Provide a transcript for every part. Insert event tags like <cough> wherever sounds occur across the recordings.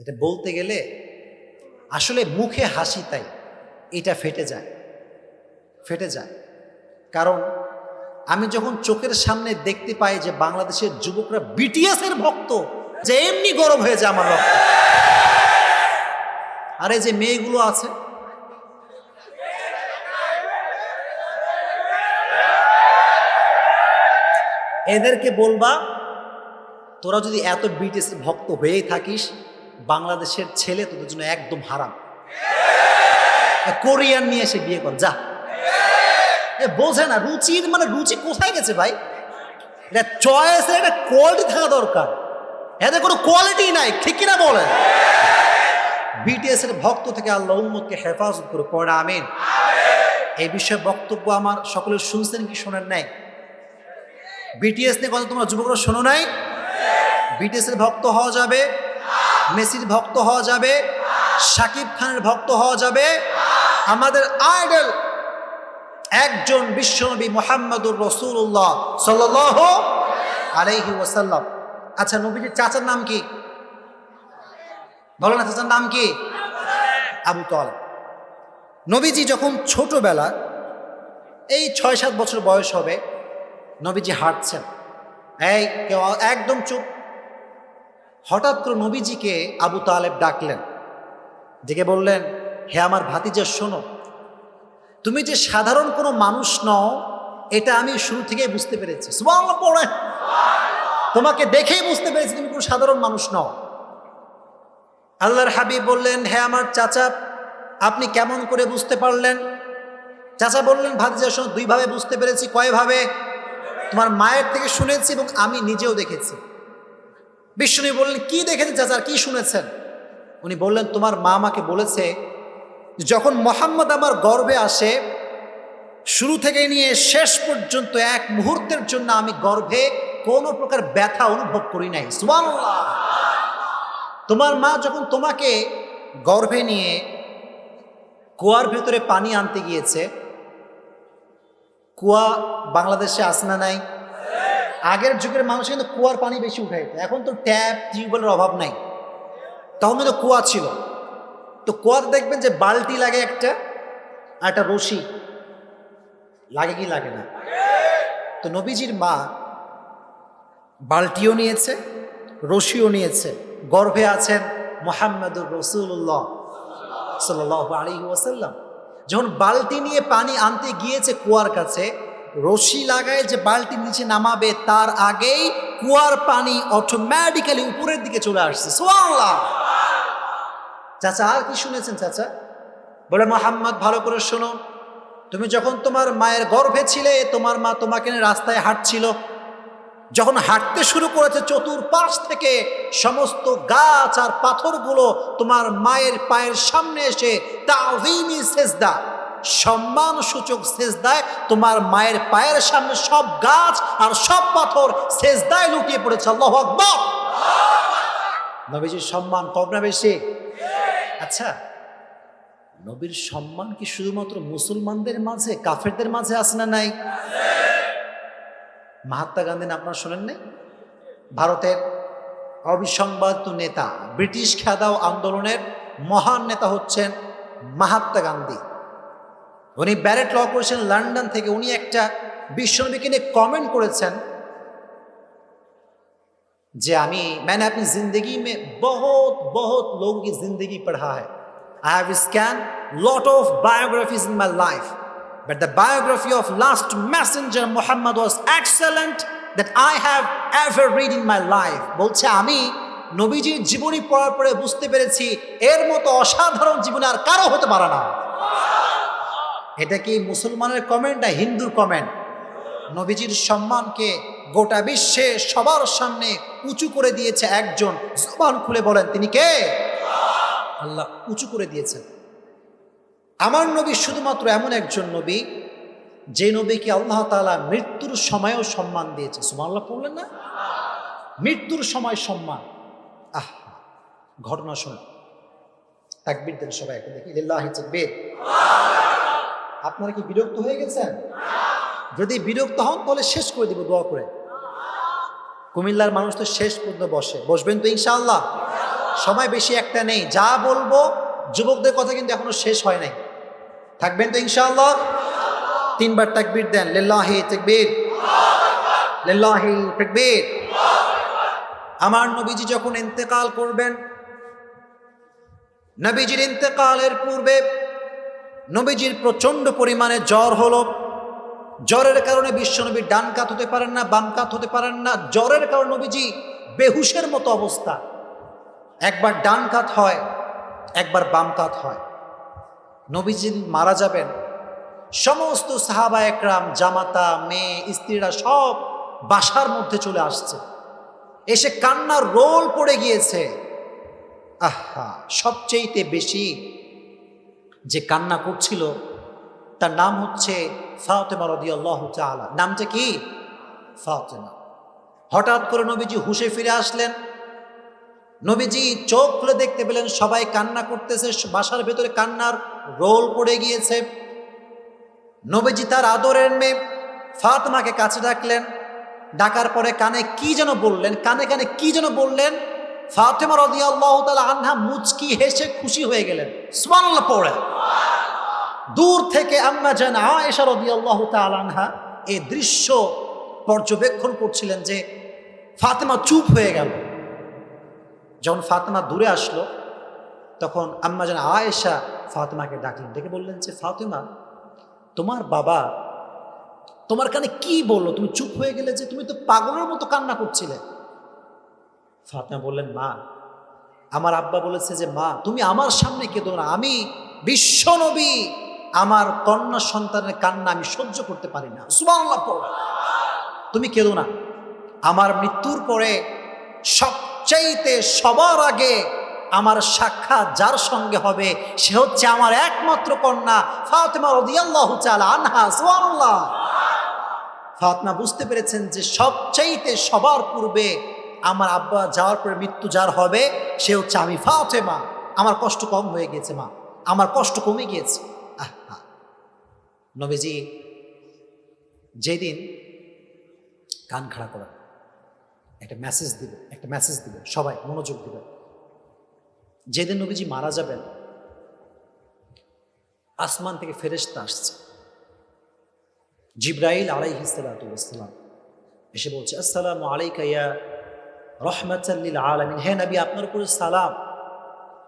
এটা বলতে গেলে আসলে মুখে হাসি তাই, এটা ফেটে যায় ফেটে যায়। কারণ আমি যখন চোখের সামনে দেখতে পাই যে বাংলাদেশের যুবকরা বিটিএস এর ভক্ত, যে এমনি গরম হয়ে যায় আমার রক্ত। আরে যে মেয়েগুলো আছে, এদেরকে বলবা, তোরা যদি এত বিটিএস ভক্ত হয়েই থাকিস বাংলাদেশের ছেলে তোদের জন্য একদম হারাম। কোরিয়ান নিয়ে এসে বিয়ে কর, যা। বোঝে না, রুচির মানে রুচি কোথায় গেছে ভাই? এটা চয়েসের একটা কোয়ালিটি থাকা দরকার। এদের কোনো কোয়ালিটি নাই, ঠিক কিনা বলেন? বিটিএস এর ভক্ত থেকে আল্লাহ উম্মতকে হেফাজত করে পড়া আমিন। এই বিষয়ে বক্তব্য আমার সকলে শুনছেন কি শোনেন নাই? বিটিএস নিয়ে কথা তোমরা যুবকরা শোনো নাই? বিটিএস এর ভক্ত হওয়া যাবে। মেসির ভক্ত হওয়া যাবে সাকিব খানের ভক্ত হওয়া যাবে। আমাদের আইডল একজন বিশ্বনবী মোহাম্মদুর রসুল্লাহ সাল্লাহ আলাইহি ওয়াসাল্লাম। আচ্ছা নবীজির চাচার নাম কি? বলো না, চাচার নাম কি? আবু তল নবীজি যখন ছোটবেলা, এই ছয় সাত বছর বয়স হবে, নবীজি হাঁটছেন। এই কেউ একদম চুপ হঠাৎ করে নবীজিকে আবু তালেব ডাকলেন। ডেকে বললেন, হে আমার ভাতিজা, শোনো, তুমি যে সাধারণ কোনো মানুষ নও, এটা আমি শুরু থেকেই বুঝতে পেরেছি। তোমাকে দেখেই বুঝতে পেরেছি তুমি কোনো সাধারণ মানুষ নও। আল্লাহর হাবিব বললেন, হে আমার চাচা, আপনি কেমন করে বুঝতে পারলেন? চাচা বললেন, ভাতিজা, শোনো, দুইভাবে বুঝতে পেরেছি। কয়ভাবে? তোমার মায়ের থেকে শুনেছি এবং আমি নিজেও দেখেছি। বিষ্ণু বললেন, কি দেখেছেন চাচা? আর কি শুনেছেন? উনি বললেন, তোমার মা আমাকে বলেছে, যখন মোহাম্মদ আমার গর্ভে আসে, শুরু থেকে নিয়ে শেষ পর্যন্ত এক মুহূর্তের জন্য আমি গর্ভে কোনো প্রকার ব্যথা অনুভব করি নাই। তোমার মা যখন তোমাকে গর্ভে নিয়ে কুয়ার ভেতরে পানি আনতে গিয়েছে, কুয়া বাংলাদেশে আসনা নাই আগের যুগের মানুষ কিন্তু কুয়ার পানি বেশি উঠাইতো এখন তো ট্যাপ, টিউবওয়েলের অভাব নাই। তখন কিন্তু কুয়া ছিল। তো কুয়ার দেখবেন যে বালতি লাগে একটা আর একটা রশি। লাগে কি লাগে না? তো নবীজির মা বালতিও নিয়েছে, রশিও নিয়েছে। গর্ভে আছেন মোহাম্মদুর রসুল্লাহ সাল আলী ওয়াসাল্লাম। যখন বালতি নিয়ে পানি আনতে গিয়েছে কুয়ার কাছে রশি লাগায় যে বালতি নিচে নামাবে, তার আগেই কুয়ার পানি অটোমেটিক্যালি উপরের দিকে চলে আসছে। চাচা, আর কি শুনেছেন চাচা? বলে, মোহাম্মদ, ভালো করে শোনো। তুমি যখন তোমার মায়ের গর্ভে ছিলে, তোমার মা তোমাকে রাস্তায় হাঁটছিল। যখন হাঁটতে শুরু করেছে, চতুর্পাশ থেকে সমস্ত গাছ আর পাথরগুলো তোমার মায়ের পায়ের সামনে এসে তাহিনী সেজদা সম্মান সূচক সেজদায় তোমার মায়ের পায়ের সামনে সব গাছ আর সব পাথর সেজদায় লুকিয়ে পড়েছে। আল্লাহ আকবর। নবীজির সম্মান কম না বেশি? আচ্ছা নবীর সম্মান কি শুধুমাত্র মুসলমানদের মাঝে, কাফেরদের মাঝে আছে না নাই? মহাত্মা গান্ধী আপনারা শোনেন নাই? ভারতের অবিসংবাদিত নেতা, ব্রিটিশ খেদাও আন্দোলনের মহান নেতা হচ্ছেন মহাত্মা গান্ধী। উনি ব্যারেট ল করেছেন লন্ডন থেকে উনি একটা বিশ্বনবীকে নিয়ে কমেন্ট করেছেন যে আমি मैंने अपनी जिंदगी में बहुत बहुत लोगों की जिंदगी पढ़ा है I have scanned lot of biographies in my life but the biography of last messenger Muhammad was excellent that I have ever read in my life বলছে আমি নবীজির জীবনী পড়ার পরে বুঝতে পেরেছি এর মতো অসাধারণ জীবনে আর কারো হতে পারে না এটা কি মুসলমানের কমেন্ট না হিন্দুর কমেন্ট নবীজির সম্মানকে গোটা বিশ্বে সবার সামনে উঁচু করে দিয়েছে একজন। জবান খুলে বলেন, তিনি কে? আল্লাহ উঁচু করে দিয়েছেন। আমার নবী শুধুমাত্র এমন একজন নবী, যে নবীকে আল্লাহ তাআলা মৃত্যুর সময়ও সম্মান দিয়েছে। সুমাল্লাহ পড়লেন না? মৃত্যুর সময় সম্মান। আহ, ঘটনা শোনো তাকবির দেন সবাই দেখি। লিল্লাহি তাকবীর। আপনারা কি বিরক্ত হয়ে গেছেন? যদি বিরক্ত হন, তাহলে শেষ করে দিব দোয়া করে। কুমিল্লার মানুষ তো শেষ পর্যন্ত বসে। বসবেন তো ইনশাআল্লাহ। সময় বেশি একটা নেই। যা বলব, যুবকদের কথা কিন্তু এখনও শেষ হয় নাই। থাকবেন তো ইনশাআল্লাহ? তিনবার তাকবীর দেন। লিল্লাহি তাকবীর। লিল্লাহি তাকবীর। আমার নবীজি যখন ইন্তেকাল করবেন, নবীজির ইন্তেকালের পূর্বে নবীজির প্রচণ্ড পরিমাণে জ্বর হলো। জ্বরের কারণে বিশ্বনবী ডান কাত হতে পারেন না, বাম কাত হতে পারেন না। জ্বরের কারণে নবীজি বেহুশের মতো অবস্থা। একবার ডান কাত হয়, একবার বাম কাত হয়। নবীজি মারা যাবেন। সমস্ত সাহাবা একরাম, জামাতা, মেয়ে, স্ত্রীরা সব বাসার মধ্যে চলে আসছে। এসে কান্নার রোল পড়ে গিয়েছে। আহা, সবচেয়েতে বেশি যে কান্না করছিল, তার নাম হচ্ছে ফাতেমা রদিয়াল্লাহ তাআলা। নামটা কি? ফাতেমা। হঠাৎ করে নবীজি হুশে ফিরে আসলেন। নবীজি চোখ খুলে দেখতে পেলেন, সবাই কান্না করতেছে, বাসার ভেতরে কান্নার রোল পড়ে গিয়েছে। নবীজি তার আদরের মেয়ে ফাতেমাকে কাছে ডাকলেন। ডাকার পরে কানে কি যেন বললেন, কানে কানে কি যেন বললেন ফাতেমা রদিয়াল্লাহ তাআলা আনহা মুচকি হেসে খুশি হয়ে গেলেন। সুবহানাল্লাহ পড়ে। দূর থেকে আম্মা জান আয়েশা রাদিয়াল্লাহু তাআলা আনহা এই দৃশ্য পর্যবেক্ষণ করছিলেন যে ফাতেমা চুপ হয়ে গেল। যখন ফাতেমা দূরে আসলো, তখন আম্মা জান আয়েশা ফাতেমাকে ডাকলেন। ডেকে বললেন যে, ফাতেমা, তোমার বাবা তোমার কানে কি বলল? তুমি চুপ হয়ে গেলে যে তুমি তো পাগলের মতো কান্না করছিলে। ফাতেমা বললেন মা। আমার আব্বা বলেছে যে, মা, তুমি আমার সামনে কেঁদো না। আমি বিশ্ব নবী। আমার কন্যা সন্তানের কান্না আমি সহ্য করতে পারি না। সুবহানাল্লাহ, পড়ো। তুমি কেঁদো না। আমার মৃত্যুর পরে সবচাইতে সবার আগে আমার সাক্ষাৎ যার সঙ্গে হবে, সে হচ্ছে আমার একমাত্র কন্যা ফাতেমা রাদিয়াল্লাহু তাআলা আনহা। সুবহানাল্লাহ। ফাতমা বুঝতে পেরেছেন যে সবচাইতে সবার পূর্বে আমার আব্বা যাওয়ার পরে মৃত্যু যার হবে, সে হচ্ছে আমি। ফাওতে মা আমার কষ্ট কম হয়ে গেছে মা। আমার কষ্ট কমে গিয়েছে। নবীজি যেদিন কান খাড়া করেন, একটা মেসেজ দিবে, একটা মেসেজ দিবে, সবাই মনোযোগ দিবে। যেদিন নবীজি মারা যাবেন, আসমান থেকে ফেরেশতা আসছে। জিব্রাইল আলাই আলাইহিসালাম এসে বলছে, আসসালামু আলাইকা ইয়া রহমাতাল্লিল আলামিন। হে নবী, আপনার উপরে সালাম।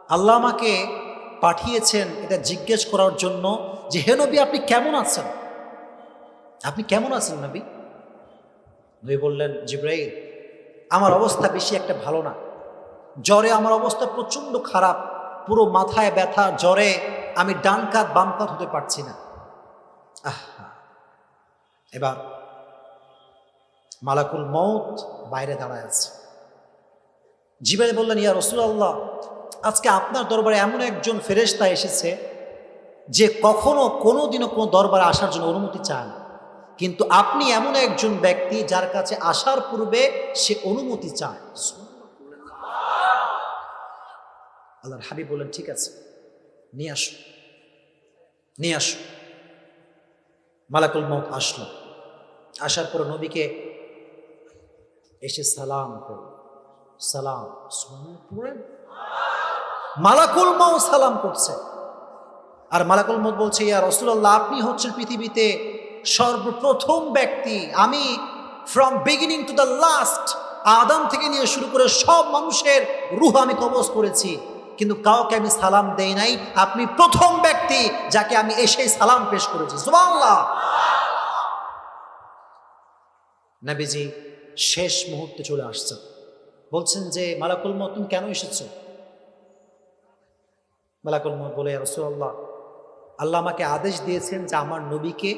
আল্লাহ আমাকে পাঠিয়েছেন এটা জিজ্ঞেস করার জন্য যে, হে নবী, আপনি কেমন আছেন? আপনি কেমন আছেন নবী? নবী বললেন, জিব্রাইল, আমার অবস্থা বেশি একটা ভালো না। জ্বরে আমার অবস্থা প্রচণ্ড খারাপ। পুরো মাথায় ব্যথা, জ্বরে আমি ডান কাত, বাম কাত হতে পারছি না। আহা। এবার মালাকুল মৌত বাইরে দাঁড়ায় আছে। জিবাই বললেন, ইয়া রসুলাল্লাহ, আজকে আপনার দরবারে এমন একজন ফেরেশতা এসেছে যে কখনো কোনো দিনও কোনো দরবারে আসার জন্য অনুমতি চান কিন্তু আপনি এমন একজন ব্যক্তি যার কাছে আসার পূর্বে সে অনুমতি চায়। আল্লাহর হাবিব বললেন, ঠিক আছে, নিয়ে আসো নিয়ে আসো। মালাকুল মত আসলো। আসার পর নবীকে এসে সালাম করল সালাম। পড়েন মালাকুল মাও সালাম করছে। আর মালাকুল মত বলছে, ইয়া রসুল্লাহ আপনি হচ্ছেন পৃথিবীতে সর্বপ্রথম ব্যক্তি। আমি from beginning to the last Adam থেকে নিয়ে শুরু করে সব মানুষের রুহ আমি কবজ করেছি। কিন্তু কাউকে আমি সালাম দেই নাই। আপনি প্রথম ব্যক্তি যাকে আমি এসে সালাম পেশ করেছি। সুবহানাল্লাহ। নবীজি শেষ মুহূর্তে চলে আসছেন। বলছেন যে, মালাকুল মত তুমি কেন এসেছ? মালাকুল মত বলে রসুল্লাহ আল্লাহ আমাকে আদেশ দিয়েছেন যে আমার নবীকে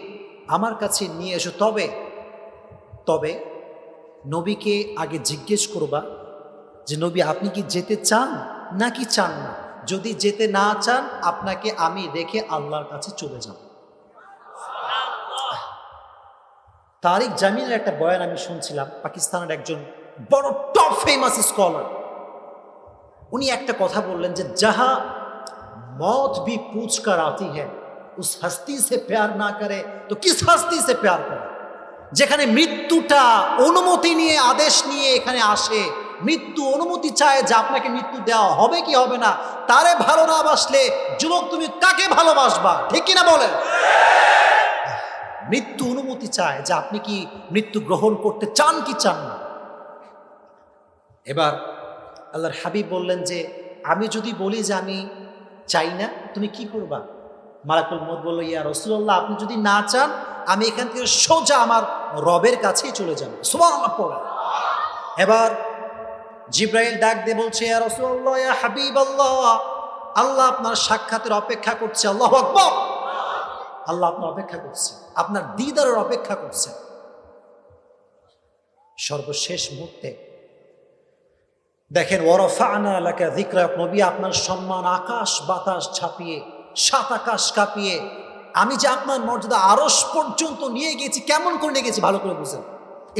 আমার কাছে নিয়ে এসো। তবে তবে নবীকে আগে জিজ্ঞেস করবা যে, নবী, আপনি কি যেতে চান নাকি চান না? যদি যেতে না চান, আপনাকে আমি রেখে আল্লাহর কাছে চলে যাব। তারিক জামিনের একটা বয়ান আমি শুনছিলাম, পাকিস্তানের একজন বড় টপ ফেমাস স্কলার উনি একটা কথা বললেন যে, যাহা মত বি পুছ কর আতি হ্যাঁ উস হস্তি সে প্যার না করে, তো কিস হস্তি সে প্যার করে? যেখানে মৃত্যুটা অনুমতি নিয়ে, আদেশ নিয়ে এখানে আসে, মৃত্যু অনুমতি চায় যে আপনাকে মৃত্যু দেওয়া হবে কি হবে না, তারে ভালো না বাসলে যুবক তুমি কাকে ভালোবাসবা, ঠিক কিনা বলেন? মৃত্যু অনুমতি চায় যে আপনি কি মৃত্যু গ্রহণ করতে চান কি চান না? এবার আল্লাহর হাবিব বললেন যে, আমি যদি বলি যে আমি চাই না, তুমি কি করবা? মালাকুল মত বলল, ইয়া রসুল্লাহ আপনি যদি না চান, আমি এখান থেকে সোজা আমার রবের কাছেই চলে যাব। সুমান এবার জিব্রাইল ডাক দিয়ে বলছে, ইয়া রসুল্লাহ ইয়া হাবিব আল্লাহ আল্লাহ আপনার সাক্ষাতের অপেক্ষা করছে, আল্লাহ আকবর। আল্লাহ আপনার অপেক্ষা করছে, আপনার দিদারের অপেক্ষা করছে। সর্বশেষ মুহূর্তে দেখেন ওরফানা এলাকা দিকরা নবী আপনার সম্মান আকাশ বাতাস ছাপিয়ে, সাত আকাশ কাঁপিয়ে, আমি যে আপনার মর্যাদা আরস পর্যন্ত নিয়ে গেছি কেমন করে নিয়ে গেছি ভালো করে বুঝেন,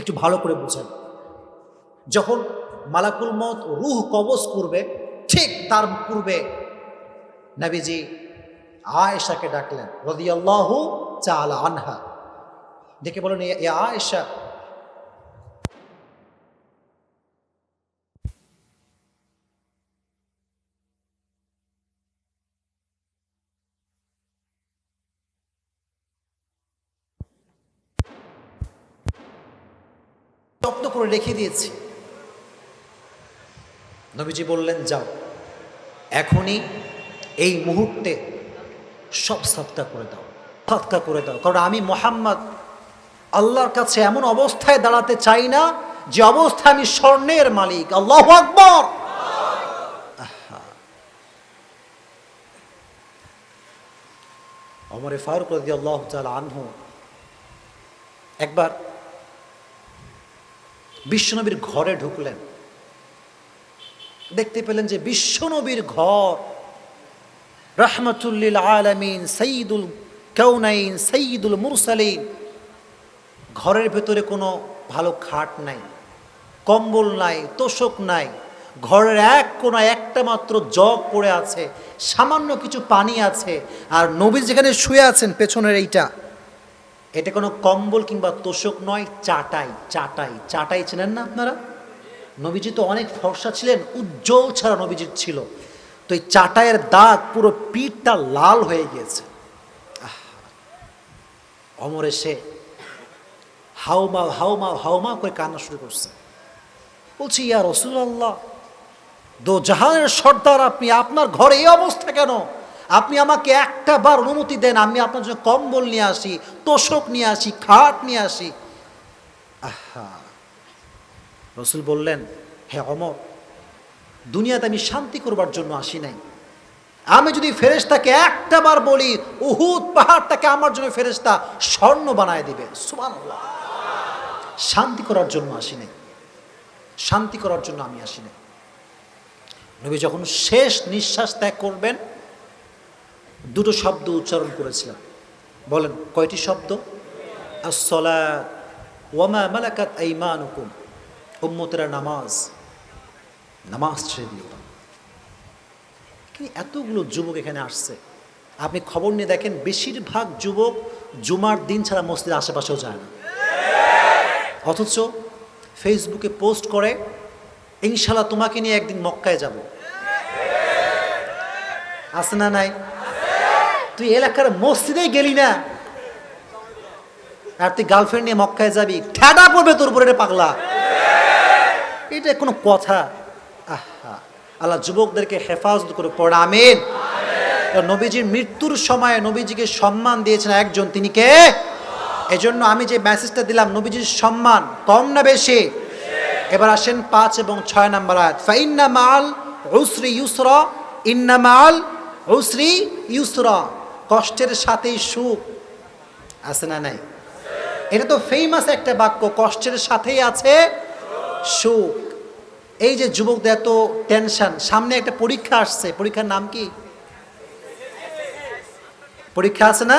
একটু ভালো করে বুঝেন। যখন মালাকুল মত রুহ কবজ করবে, ঠিক তার পূর্বে নবীজি আয়েশাকে ডাকলেন, রদিয়াল্লাহু চালা আনহা ডেকে বলেন এ আয়েশা রেখে দিয়েছি। নবীজি বললেন, যাও, এখনই এই মুহূর্তে সব সাতকা করে দাও সাতকা করে দাও। কারণ আমি মোহাম্মদ আল্লাহর কাছে এমন অবস্থায় দাঁড়াতে চাই না যে অবস্থায় আমি স্বর্ণের মালিক। আল্লাহ আকবর। অমরে ফারুক রাজি আল্লাহ আনহু একবার বিশ্বনবীর ঘরে ঢুকলেন। দেখতে পেলেন যে বিশ্বনবীর ঘর। রহমতুল্লিল আলমিন সঈদুল কৌনাইন সঈদুল মুরসালিন। ঘরের ভেতরে কোনো ভালো খাট নাই, কম্বল নাই, তোষক নাই। ঘরের এক কোনো একটা মাত্র জগ পড়ে আছে, সামান্য কিছু পানি আছে, আর নবী যেখানে শুয়ে আছেন, পেছনের এইটা। এটা কোনো কম্বল কিংবা তোষক নয়, চাটাই চাটাই চাটাই চেনেন না আপনারা? নবীজি তো অনেক ফর্সা ছিলেন, উজ্জ্বল ছাড়া নবীজির ছিল। তো এই চাটাইয়ের দাগ পুরো পিঠটা লাল হয়ে গিয়েছে! অমর এসে হাউমা হাউমা হাউমা করে কান্না শুরু করছে। বলছি, ইয়া রসুল আল্লাহ দো জাহানের সর্দার আপনি, আপনার ঘরে এই অবস্থা কেন? আপনি আমাকে একটা বার অনুমতি দেন, আমি আপনার জন্য কম্বল নিয়ে আসি, তোষক নিয়ে আসি, খাট নিয়ে আসি। আহা। রসুল বললেন, হে অমর, দুনিয়াতে আমি শান্তি করবার জন্য আসি নাই। আমি যদি ফেরেশতাকে একটা বার বলি, উহুদ পাহাড়টাকে আমার জন্য ফেরেশতা স্বর্ণ বানায় দিবে। সুবহানাল্লাহ। শান্তি করার জন্য আসি নাই। শান্তি করার জন্য আমি আসি নাই। নবী যখন শেষ নিঃশ্বাস ত্যাগ করবেন দুটো শব্দ উচ্চারণ করেছিলাম। বলেন, কয়টি শব্দ? আসলা ওয়ামা মালাকাত আইমানুকুম, উম্মতেরা নামাজ নামাজ ছেড়ে এতগুলো যুবক এখানে আসছে। আপনি খবর নিয়ে দেখেন, বেশিরভাগ যুবক জুমার দিন ছাড়া মসজিদের আশেপাশেও যায় না। অথচ ফেসবুকে পোস্ট করে ইনশাল্লাহ তোমাকে নিয়ে একদিন মক্কায় যাব। আছে না নাই? তুই এলাকার মসজিদেই গেলি না। আর তুই গার্লফ্রেন্ড নিয়ে মক্কায় যাবি, ঠেডা পড়বে তোর উপরে পাগলা। এটা কোনো কথা। আহা, আল্লাহ যুবকদেরকে হেফাজত করে পড়া, আমিন। নবীজির মৃত্যুর সময় নবীজিকে সম্মান দিয়েছেন একজন, তিনি কে? এজন্য আমি যে মেসেজটা দিলাম, নবীজির সম্মান কম না বেশি। এবার আসেন পাঁচ এবং ছয় নাম্বার আয়াত। ফাইন্না মাল উসরি ইউসরা, ইন্না মাল উসরি ইউসরা। কষ্টের সাথেই সুখ। আছে না নাই? এটা তো ফেমাস একটা বাক্য, কষ্টের সাথেই আছে সুখ। এই যে যুবকদের এত টেনশন সামনে একটা পরীক্ষা আসছে। পরীক্ষার নাম কি? পরীক্ষা আছে না?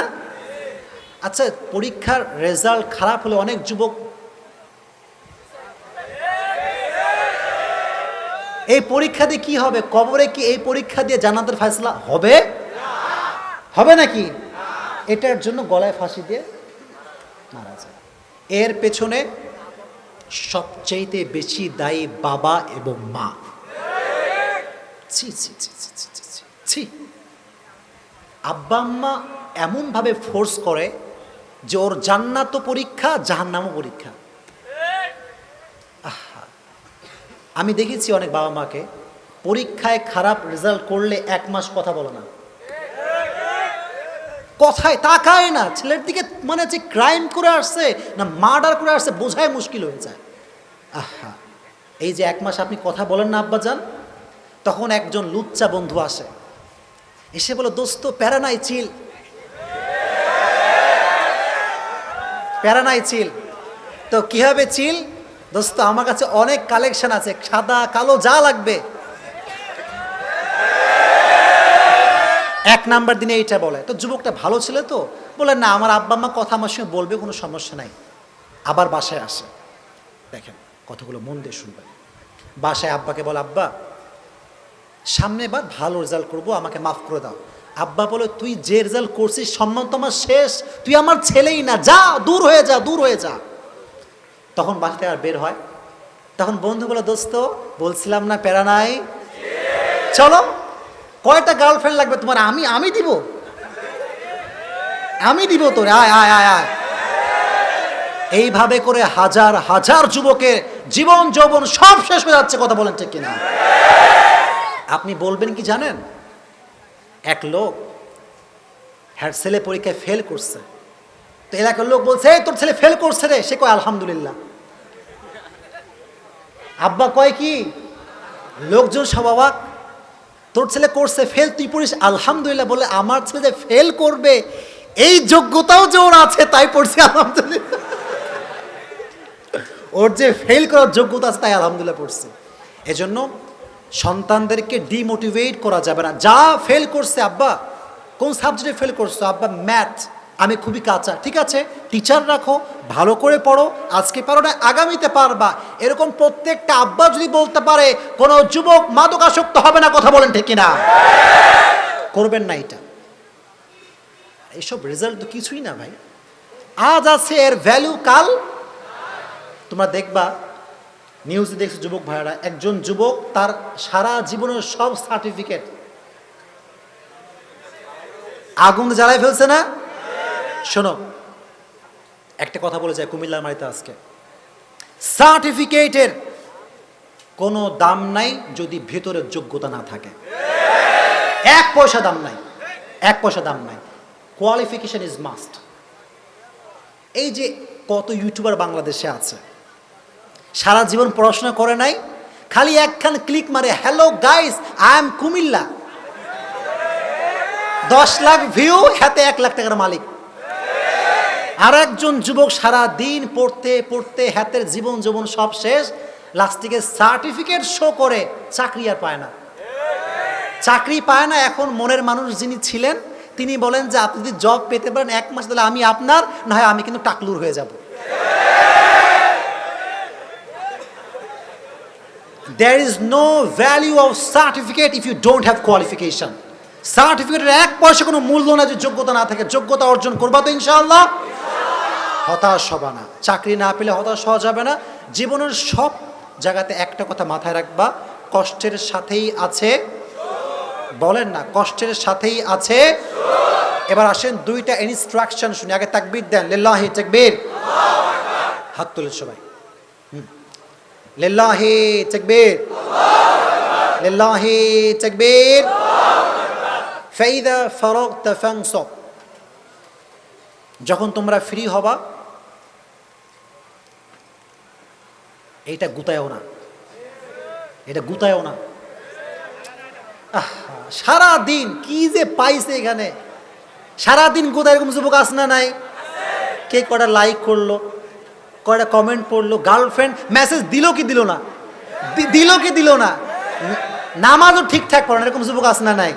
আচ্ছা পরীক্ষার রেজাল্ট খারাপ হলে অনেক যুবক এই পরীক্ষা দিয়ে কি হবে? কবরে কি এই পরীক্ষা দিয়ে জান্নাতের ফয়সলা হবে? হবে নাকি? এটার জন্য গলায় ফাঁসি দিয়ে মারা যায়। এর পেছনে সবচাইতে বেশি দায়ী বাবা এবং মা। ছি ছি ছি আব্বা আম্মা এমনভাবে ফোর্স করে যে ওর জান্নাতও পরীক্ষা, জাহান্নামও পরীক্ষা। আহা। আমি দেখেছি অনেক বাবা মাকে পরীক্ষায় খারাপ রেজাল্ট করলে এক মাস কথা বলে না। কথায় তাকায় না, ছেলের দিকে মানে যে ক্রাইম করে আসছে না মার্ডার করে আসছে বোঝায় মুশকিল হয়ে যায়। আহা, এই যে এক মাস আপনি কথা বলেন না আব্বা যান তখন একজন লুচ্চা বন্ধু আসে। এসে বলো, দোস্ত প্যারা নাই চিল। প্যারা নাই চিল। তো কি হবে চিল? দোস্ত, আমার কাছে অনেক কালেকশন আছে, সাদা, কালো যা লাগবে। এক নাম্বার দিনে এইটা বলে তো যুবকটা ভালো ছিল তো? বলে, না, আমার আব্বা আম্মা কথা আমার সঙ্গে বলবে, কোনো সমস্যা নাই। আবার বাসায় আসে। দেখেন কথাগুলো মন দিয়ে শুনবেন। বাসায় আব্বাকে বলে, আব্বা, সামনে এবার ভালো রেজাল্ট করব, আমাকে মাফ করে দাও। আব্বা বলে, তুই যে রেজাল্ট করছিস, সম্মান তো আমার শেষ। তুই আমার ছেলেই না। যা, দূর হয়ে যা, দূর হয়ে যা। তখন বাসা থেকে আর বের হয়। তখন বন্ধু বলে, দোস্ত, বলছিলাম না প্যারা নাই? চলো। কয়টা গার্লফ্রেন্ড লাগবে তোমার? আমি আমি দিব। আমি দিব তোরে। আয় আয় আয় আয়। এইভাবে করে হাজার হাজার যুবকের জীবন যৌবন সব শেষ হয়ে যাচ্ছে কথা বলেন ঠিক কিনা? আপনি বলবেন কি জানেন? এক লোক হ্যার ছেলে পরীক্ষায় ফেল করছে। তো এলাকার লোক বলছে "এই, তোর ছেলে ফেল করছে রে। সে কয় আলহামদুলিল্লাহ। আব্বা কয় কি? লোকজন সব অবাক। তোর ছেলে করছে ফেল তুই পড়িস, আলহামদুলিল্লাহ বলে আমার ছেলে যে ফেল করবে, এই যোগ্যতাও যে ওর আছে, তাই পড়ছে, আলহামদুলিল্লাহ। ওর যে ফেল করার যোগ্যতা আছে, তাই আলহামদুলিল্লাহ পড়ছে। এজন্য সন্তানদেরকে ডিমোটিভেট করা যাবে না। যা ফেল করছে, আব্বা, কোন সাবজেক্টে ফেল করছ? আব্বা ম্যাথ আমি খুবই কাঁচা। ঠিক আছে? টিচার রাখো, ভালো করে পড়ো, আজকে পারো না আগামীতে পারবা। এরকম প্রত্যেকটা আব্বা যদি বলতে পারে, কোনো যুবক মাদকাসক্ত হবে না, কথা বলেন ঠিক কিনা? করবেন না এটা। এইসব রেজাল্ট তো কিছুই না ভাই। আজ আছে এর ভ্যালু কাল। তোমরা দেখবা নিউজে দেখছ যুবক ভাইয়ারা, একজন যুবক তার সারা জীবনের সব সার্টিফিকেট আগুন জ্বালায় ফেলছে না? শোনো, একটা কথা বলে যায় কুমিল্লার মারিতে আজকে। সার্টিফিকেটের কোনো দাম নাই যদি ভেতরের যোগ্যতা না থাকে। এক পয়সা দাম নাই, এক পয়সা দাম নাই। কোয়ালিফিকেশন ইজ মাস্ট এই যে কত ইউটিউবার বাংলাদেশে আছে, সারা জীবন পড়াশোনা করে নাই, খালি একখান ক্লিক মারে hello guys I am Comilla. দশ লাখ ভিউ হাতে এক লাখ টাকার মালিক। আর একজন যুবক সারা দিন পড়তে পড়তে হাতের জীবন জীবন সব শেষ, লাস্টিকে সার্টিফিকেট শো করে চাকরি আর পায় না। চাকরি পায় না এখন মনের মানুষ যিনি ছিলেন, তিনি বলেন যে আপনি যদি জব পেতে পারেন এক মাস, তাহলে আমি আপনার, না হয় আমি কিন্তু টাকলুর হয়ে যাব। There is no value of certificate if you don't have qualification সার্টিফিকেটের এক পয়সা কোনো মূল্য না যে যোগ্যতা না থাকে। যোগ্যতা অর্জন করবা তো ইনশাআল্লাহ। হতাশ হবা না। চাকরি না পেলে হতাশ হওয়া যাবে না। জীবনের সব জায়গাতে একটা কথা মাথায় রাখবা, কষ্টের সাথেই আছে বলেন না, কষ্টের সাথেই আছে। এবার আসেন দুইটা ইনস্ট্রাকশন শুনি। আগে তাকবীর দেন, লিল্লাহি তাকবীর। হাত তুলে সবাই। লিল্লাহি তাকবীর। লিল্লাহি তাকবীর। ফাইদা ফারাগতা ফানসব। যখন তোমরা ফ্রি হবা, এইটা গুতায়ও না। এটা গুতায়ও না। সারা দিন কি যে পাইছে এখানে? সারা দিন কোথায় এরকম যুবক আস না নাই? কে কটা লাইক করল, কয়টা কমেন্ট পড়ল গার্লফ্রেন্ড মেসেজ দিল কি দিল না? দিল কি দিল না? নামাজও ঠিকঠাক পড়ে না, এরকম যুবক আস না নাই?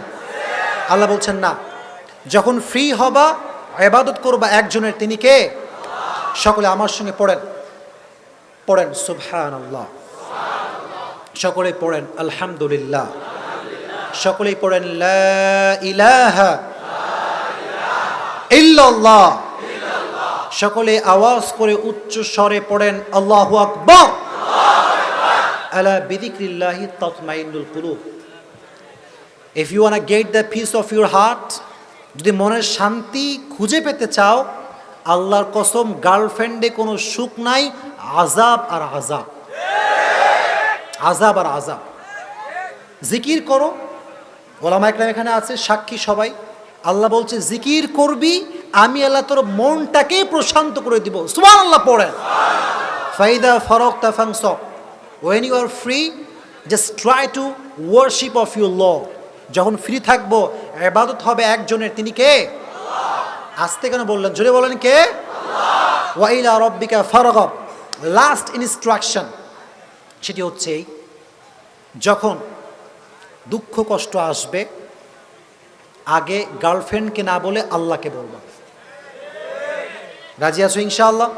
আল্লাহ বলছেন না। যখন ফ্রি হবা এবাদত করবা একজনের, তিনি কে? সকলে আমার সঙ্গে পড়েন। পড়েন সুবহান আল্লাহ সকলে পড়েন, আলহামদুলিল্লাহ। সকলেই পড়েন, লা ইলাহা ইল্লাল্লাহ। সকলে আওয়াজ করে উচ্চ স্বরে পড়েন, আল্লাহু আকবার। আলা বিদিক্রিল্লাহি তাতমাইনুল কুলুব। If you want get the peace of your heart যদি মনের শান্তি খুঁজে পেতে চাও, আল্লাহর কসম গার্লফ্রেন্ডে কোনো সুখ নাই আজাব আর আজাব আজাব আর আজাব জিকির করো। ওলামা একরাম এখানে আছে, সাক্ষী সবাই। আল্লাহ বলছে, জিকির করবি, আমি আল্লাহ তোর মনটাকে প্রশান্ত করে দিব। সুমান আল্লাহ পড়েন। ফাইদা ফরক তাফাংস when you are free just try to worship of your lord যখন ফ্রি থাকব এবাদত হবে একজনের তিনি কে? আসতে কেন বললেন? জোরে বলেন কে? ওয়াইলা রব্বিকা ফরগ। লাস্ট ইনস্ট্রাকশন সেটি হচ্ছে এই, যখন দুঃখ কষ্ট আসবে আগে গার্লফ্রেন্ডকে না বলে আল্লাহকে বলবা। রাজি আছো ইনশাআল্লাহ?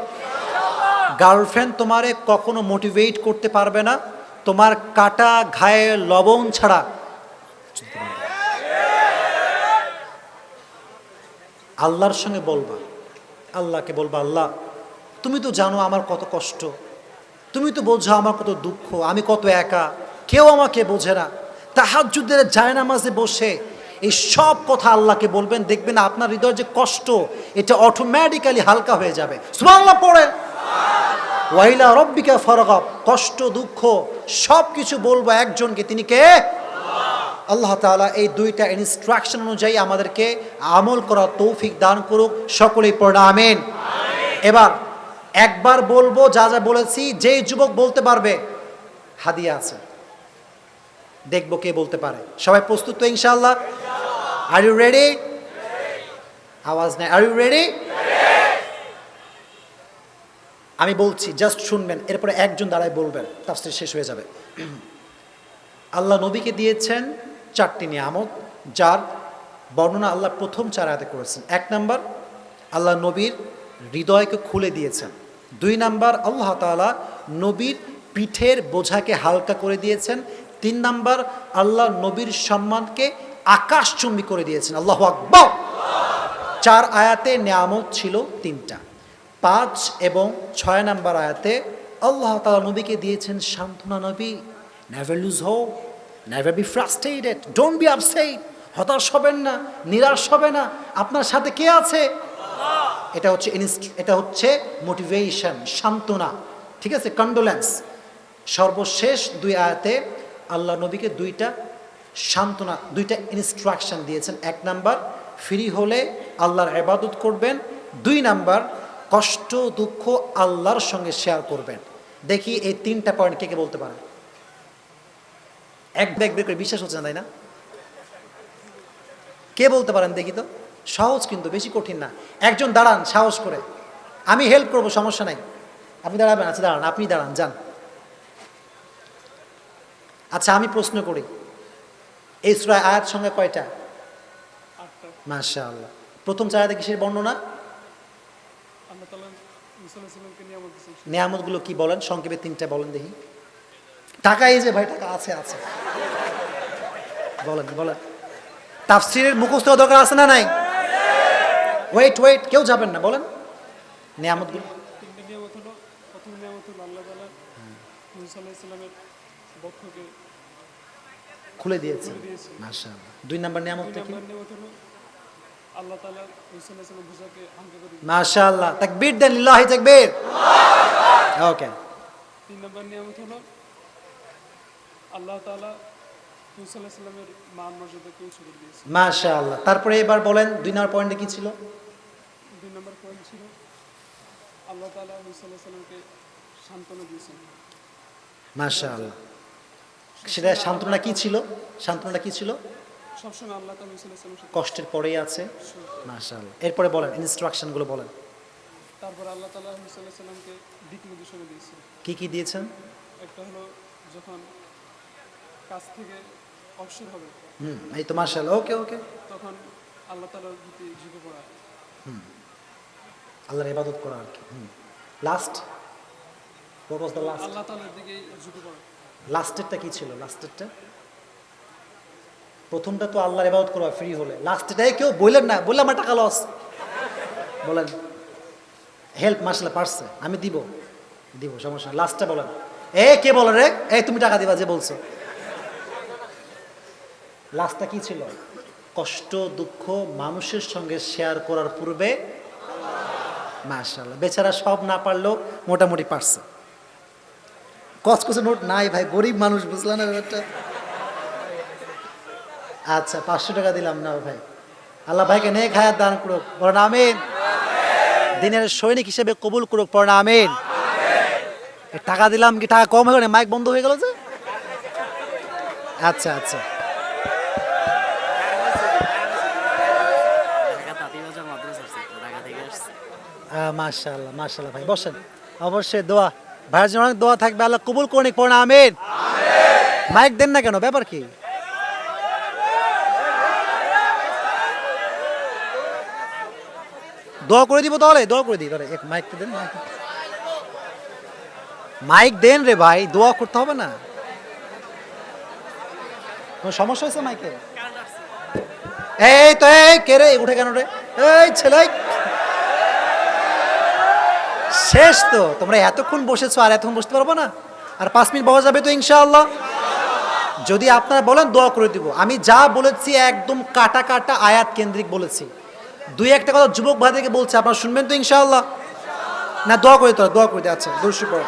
গার্লফ্রেন্ড তোমারে কখনো মোটিভেট করতে পারবে না। তোমার কাটা ঘায়ে লবণ ছাড়া আল্লাহর সঙ্গে বলবা। আল্লাহকে বলবা, আল্লাহ, তুমি তো জানো আমার কত কষ্ট। তুমি তো বোঝো আমার কত দুঃখ। আমি কত একা। কেউ আমাকে বোঝে না। তাহাজুদের যায় নামাজে বসে এই সব কথা আল্লাহকে বলবেন, দেখবেন আপনার হৃদয়ের যে কষ্ট, এটা অটোমেটিক্যালি হালকা হয়ে যাবে। সুবহানাল্লাহ পড়ে ওয়াইলা রব্বিকা ফরগব। কষ্ট, দুঃখ সব কিছু বলব একজনকে। তিনি কে? আল্লাহ তাআলা এই দুইটা ইনস্ট্রাকশন অনুযায়ী আমাদেরকে আমল করার তৌফিক দান করুক। সকলেই প্রণামেন এবার একবার বলব যা যা বলেছি যেই যুবক বলতে পারবে হাদিয়া আছে। দেখব কে বলতে পারে। সবাই প্রস্তুত তো ইনশাআল্লাহ? আর ইউ রেডি আওয়াজ নেই। আর ইউ রেডি আমি বলছি জাস্ট শুনবেন এরপরে একজন দাঁড়ায় বলবেন তাফসীর শেষ হয়ে যাবে। <clears throat> আল্লাহ নবীকে দিয়েছেন চারটি নিয়ামত, যার বর্ণনা আল্লাহ প্রথম চার আয়াতে করেছেন। এক নাম্বার, আল্লাহ নবীর হৃদয়কে খুলে দিয়েছেন। দুই নাম্বার, আল্লাহ তাআলা নবীর পিঠের বোঝাকে হালকা করে দিয়েছেন। তিন নাম্বার, আল্লাহ নবীর সম্মানকে আকাশচুম্বী করে দিয়েছেন। আল্লাহ আকবর। চার আয়াতে নিয়ামত ছিল তিনটা। পাঁচ এবং ছয় নাম্বার আয়াতে আল্লাহ তালা নবীকে দিয়েছেন সান্ত্বনা নবী। Never lose hope never be frustrated don't be upset হতাশ হবেন না নিরাশ হবে না। আপনার সাথে কে আছে? এটা হচ্ছে এটা হচ্ছে মোটিভেশন সান্ত্বনা। ঠিক আছে? কন্ডোলেন্স সর্বশেষ দুই আয়াতে আল্লাহ নবীকে দুইটা সান্ত্বনা দুইটা ইনস্ট্রাকশন দিয়েছেন। এক নাম্বার ফ্রি হলে আল্লাহর এবাদত করবেন। দুই নাম্বার কষ্ট দুঃখ আল্লাহর সঙ্গে শেয়ার করবেন। দেখি এই তিনটা পয়েন্ট কে কে বলতে পারে? এক ব্যাগ বের করে বিশ্বাস হচ্ছে না তাই না? কে বলতে পারেন দেখি তো? সহজ কিন্তু বেশি কঠিন না। একজন দাঁড়ান সাহস করে। আমি হেল্প করব সমস্যা নাই। আপনি দাঁড়াবেন আচ্ছা দাঁড়ান আপনি দাঁড়ান যান। আচ্ছা আমি প্রশ্ন করি। এই সুরায় আয়াত সঙ্গে কয়টা? মাশা আল্লাহ প্রথম চারাতে কিসের বর্ণনা? নিয়ামতগুলো কি বলেন? সংক্ষেপে তিনটা বলেন দেখি। টাকা এই যে ভাই টাকা আছে আছে। বলেন বলেন। তাফসিরের মুখস্থ দরকার আছে না নাই? ওয়েট ওয়েট কেউ যাবেন না বলেন। নিয়ামতগুলো। খুলে দিয়েছে। খুলে দিয়েছে। মাশা দুই নাম্বার নিয়ামতটা কি নম্বর নিয়ামত হলো আল্লাহ তালা মুসা আলাহিসাল্লাম ভুজাকে হালকা করে দিয়েছে। মাশা আল্লাহ তাকবীর দেন লিল্লাহি তাকবীর। ওকে তিন নম্বর নিয়ামত হলো আল্লাহ তালা মুসা আলাহিসাল্লামের মান মর্যাদাকে উঁচু করে দিয়েছে? মাশা আল্লাহ তারপরে এবার বলেন দুই নম্বর পয়েন্টে কি ছিল? দুই নম্বর পয়েন্ট ছিল আল্লাহ তালা সান্ত্বনা দিয়েছেন। মাশা আল্লাহ সেটা সান্ত্বনা কি ছিল? সান্ত্বনাটা কি ছিল? সবসময় আল্লাহ তালা মুসা আলাহিসাল্লামের কষ্টের পরেই আছে। মাশা আল্লাহ এরপরে বলেন ইনস্ট্রাকশনগুলো বলেন। তারপর আল্লাহ তালা মুসা আলাহিসাল্লামকে দিক নির্দেশনা দিয়েছে কি কি দিয়েছেন? একটা হলো যখন কাজ থেকে অবসর হবে। হুম এই তো ওকে ওকে। তখন আল্লাহ তালার প্রতি ঝুঁকে পড়া। আল্লাহর ইবাদত করা আর কি last what was the last আল্লাহ তালার দিকে ঝুঁকে পড়া। লাস্টেরটা কি ছিল? লাস্টেরটা প্রথমটা তো আল্লাহর ইবাদত করা ফ্রি হলে। লাস্টেটাই কেউ বললেন না বললাম আমার টাকা লস বলেন হেল্প মাসলে পারছে আমি দিব। দিব সমস্যা লাস্টটা বলেন। এ কে বলো রে? এই তুমি টাকা দিবা যে বলছো। লাস্টটা কি ছিল? কষ্ট, দুঃখ, মানুষের সঙ্গে শেয়ার করার পূর্বে? মাশাল্লাহ বেচারা সব না পারলেও মোটামুটি পারছে। কচকচে নোট নাই ভাই, গরিব মানুষ বুঝলেন না ব্যাপারটা? আচ্ছা পাঁচশো টাকা দিলাম না ভাই। আল্লাহ ভাইকে নেক হায়াত দান করুক পড়েন আমিন। দিনের সৈনিক হিসেবে কবুল করুক পড়েন আমিন। টাকা দিলাম কি টাকা কম হয়ে গেল মাইক বন্ধ হয়ে গেল যে? আচ্ছা আচ্ছা ঢাকা তাঁতিবাজার মাদ্রাসা আছে তো, ঢাকা থেকে আসছে মাশাল্লাহ মাশাল্লাহ ভাই। বসেন। অবশ্যই দোয়া। ভাইয়ের জন্য অনেক দোয়া থাকবে। আল্লাহ কবুল আমিন। মাইক দেন না কেন? ব্যাপার কি? দোয়া করে দিব তাহলে? দোয়া করে দিই এক মাইক দেন, মাইক। মাইক দেন রে ভাই, দোয়া করতে হবে না। সমস্যা হয়েছে মাইকে? এই তো, এই, কে রে? উঠে কেন রে? এই ছেলে শেষ তো। তোমরা এতক্ষণ বসেছো আর এতক্ষণ বসতে পারব না? আর পাঁচ মিনিট বসা যাবে তো ইনশাআল্লাহ। যদি আপনারা বলেন, দোয়া করে দিব। আমি যা বলেছি একদম কাটা কাটা আয়াত কেন্দ্রিক বলেছি। দুই একটা কথা যুবক ভাইদেরকে বলছে, আপনারা শুনবেন তো ইনশাআল্লাহ? না, দোয়া করে তো দোয়া করে দিয়ে আচ্ছা পর